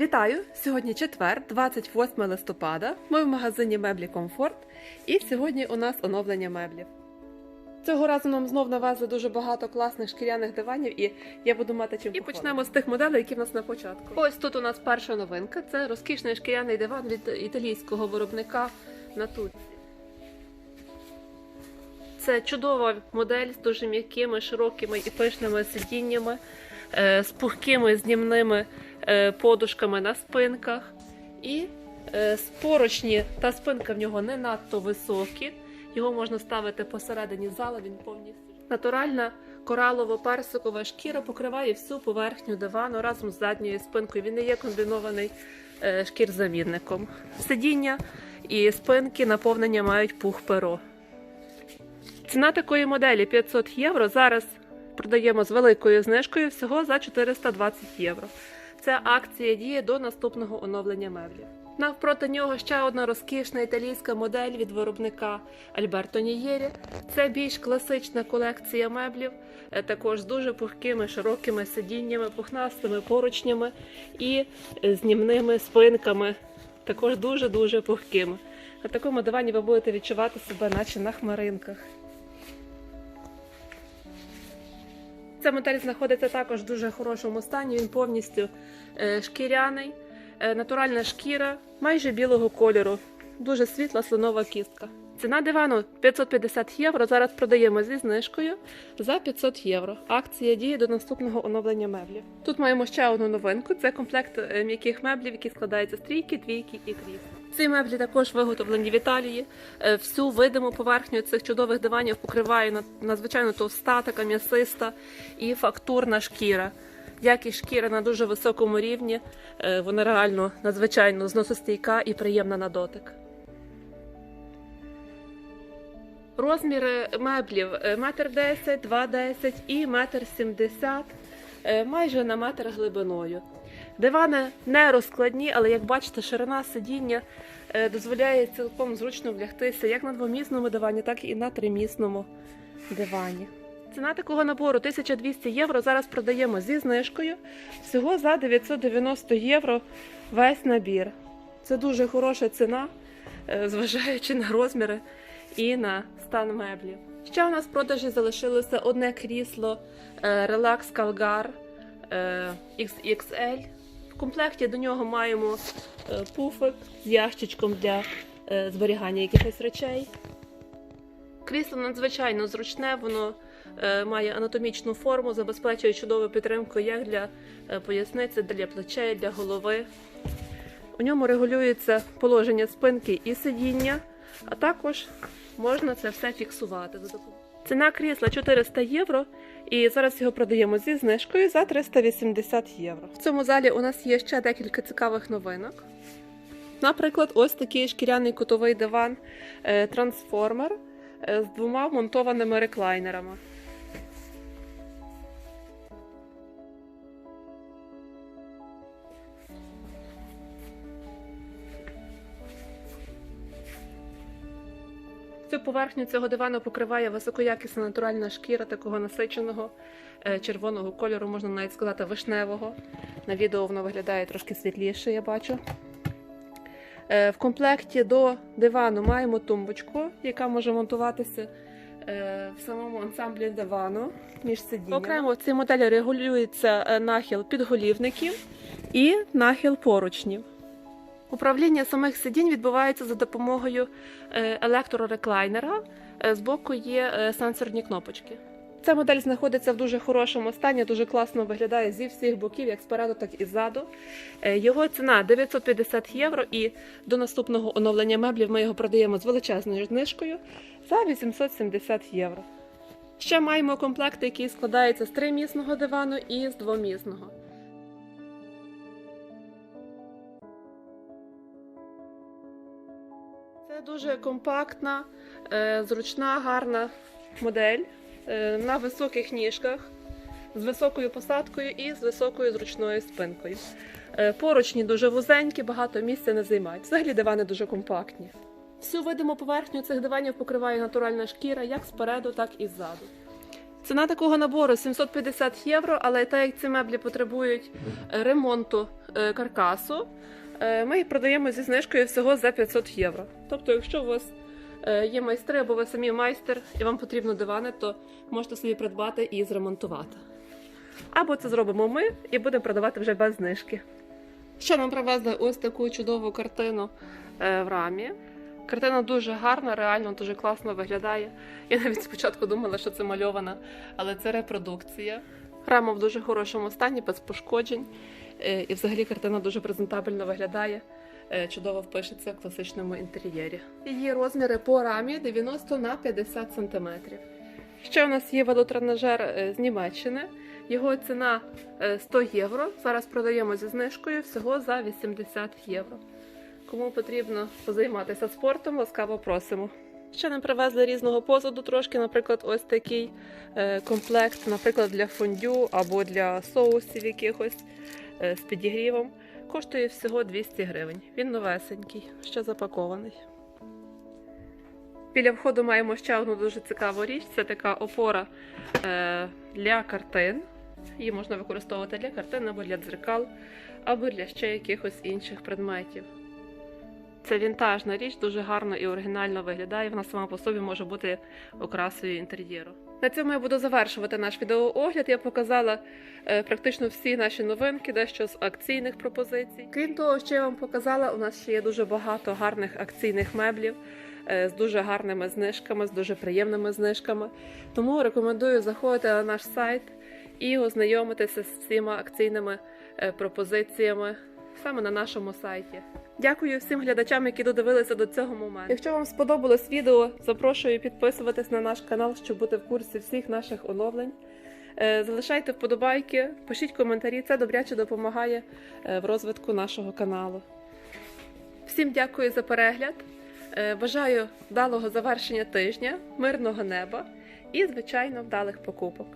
Вітаю! Сьогодні четвер, 28 листопада. Ми в магазині меблі Комфорт, і сьогодні у нас оновлення меблів. Цього разу нам знов навезли дуже багато класних шкіряних диванів, і я буду мати чим І почнемо з тих моделей, які в нас на початку. Ось тут у нас перша новинка. Це розкішний шкіряний диван від італійського виробника Натуці. Це чудова модель з дуже м'якими, широкими і пишними сидіннями, е, з пухкими знімними подушками на спинках. І е, поручні та спинка в нього не надто високі. Його можна ставити посередині зала, він повністю. Натуральна коралово-персикова шкіра покриває всю поверхню дивану разом з задньою спинкою. Він не є комбінований е, шкірзамінником. Сидіння і спинки наповнення мають пух перо. Ціна такої моделі 500 євро. Зараз продаємо з великою знижкою всього за 420 євро. Ця акція діє до наступного оновлення меблів. Навпроти нього ще одна розкішна італійська модель від виробника Альберто Нієрі. Це більш класична колекція меблів, е, також з дуже пухкими широкими сидіннями, пухнастими поручнями і знімними спинками, також дуже-дуже пухкими. На такому дивані ви будете відчувати себе, наче на хмаринках. Ця модель знаходиться також в дуже хорошому стані. Він повністю е, шкіряний, е, натуральна шкіра, майже білого кольору, дуже світла слонова кістка. Ціна дивану 550 євро. Зараз продаємо зі знижкою за 500 євро. Акція діє до наступного оновлення меблів. Тут маємо ще одну новинку: це комплект е, м'яких меблів, які складаються з трійки, двійки і крісла. Ці меблі також виготовлені в Італії. Е, Всю видиму поверхню цих чудових диванів покриває на- надзвичайно товста, така м'ясиста і фактурна шкіра. Якість шкіри на дуже високому рівні. Е, Вона реально надзвичайно зносостійка і приємна на дотик. Розміри меблів е, метр десять, два десять і метр сімдесят, е, майже на метр глибиною. Дивани не розкладні, але як бачите, ширина сидіння е, дозволяє цілком зручно влягтися як на двомісному дивані, так і на тримісному дивані. Ціна такого набору 1200 євро. Зараз продаємо зі знижкою. Всього за 990 євро весь набір. Це дуже хороша ціна, е, зважаючи на розміри і на стан меблів. Ще у нас в продажі залишилося одне крісло Calgar е, XXL. Комплекті до нього маємо е, пуфик з ящичком для е, зберігання якихось речей. Крісло надзвичайно зручне, воно е, має анатомічну форму, забезпечує чудову підтримку як для поясниці, для плечей, для голови. У ньому регулюється положення спинки і сидіння, а також можна це все фіксувати. Ціна крісла 400 євро, і зараз його продаємо зі знижкою за 380 євро. В цьому залі у нас є ще декілька цікавих новинок. Наприклад, ось такий шкіряний кутовий диван е, трансформер е, з двома монтованими реклайнерами. Цю поверхню цього дивану покриває високоякісна натуральна шкіра такого насиченого е, червоного кольору, можна навіть сказати, вишневого. На відео воно виглядає трошки світліше, я бачу. Е, В комплекті до дивану маємо тумбочку, яка може монтуватися е, в самому ансамблі дивану між сидіннями. Окремо в цій моделі регулюється нахил підголівників і нахил поручнів. Управління самих сидінь відбувається за допомогою е, електрореклайнера. Е, Збоку є е, сенсорні кнопочки. Ця модель знаходиться в дуже хорошому стані, дуже класно виглядає зі всіх боків, як спереду, так і ззаду. Його ціна 950 євро, і до наступного оновлення меблів ми його продаємо з величезною знижкою за 870 євро. Ще маємо комплект, який складається з тримісного дивану і з двомісного. Дуже компактна, е, зручна, гарна модель е, на високих ніжках, з високою посадкою і з високою зручною спинкою. Е, Поручні дуже вузенькі, багато місця не займають. Взагалі дивани дуже компактні. Всю видиму поверхню цих диванів покриває натуральна шкіра як спереду, так і ззаду. Ціна такого набору 750 євро, але так як ці меблі потребують ремонту каркасу е, ми продаємо зі знижкою всього за 500 євро. Тобто, якщо у вас е, є майстри або ви самі майстер і вам потрібно дивани, то можете собі придбати і зремонтувати. Або це зробимо ми і будемо продавати вже без знижки. Ще нам привезли ось таку чудову картину е, в рамі. Картина дуже гарна, реально дуже класно виглядає. Я навіть спочатку думала, що це мальована, але це репродукція. Рама в дуже хорошому стані, без пошкоджень. Е, І взагалі картина дуже презентабельно виглядає. е, Чудово впишеться в класичному інтер'єрі. Її розміри по рамі 90 на 50 см. Ще у нас є велотренажер е, з Німеччини. Його ціна е, 100 євро. Зараз продаємо зі знижкою всього за 80 євро. Кому потрібно позайматися спортом, ласкаво просимо. Ще нам привезли різного посуду трошки, наприклад, ось такий комплект, наприклад, для фондю або для соусів якихось з підігрівом. Коштує всього 200 гривень. Він новесенький, ще запакований. Біля входу маємо ще одну дуже цікаву річ. Це така опора е, для картин. Її можна використовувати для картин або для дзеркал, або для ще якихось інших предметів. Це вінтажна річ, дуже гарно і оригінально виглядає. Вона сама по собі може бути окрасою інтер'єру. На цьому я буду завершувати наш відеоогляд. Я показала е, практично всі наші новинки, дещо з акційних пропозицій. Крім того, що я вам показала, у нас ще є дуже багато гарних акційних меблів е, з дуже гарними знижками, з дуже приємними знижками. Тому рекомендую заходити на наш сайт і ознайомитися з всіма акційними е, пропозиціями саме на нашому сайті. Дякую всім глядачам, які додивилися до цього моменту. Якщо вам сподобалось відео, запрошую підписуватись на наш канал, щоб бути в курсі всіх наших оновлень. Е, Залишайте вподобайки, пишіть коментарі, це добряче допомагає е, в розвитку нашого каналу. Всім дякую за перегляд. Е, Бажаю вдалого завершення тижня, мирного неба і, звичайно, вдалих покупок.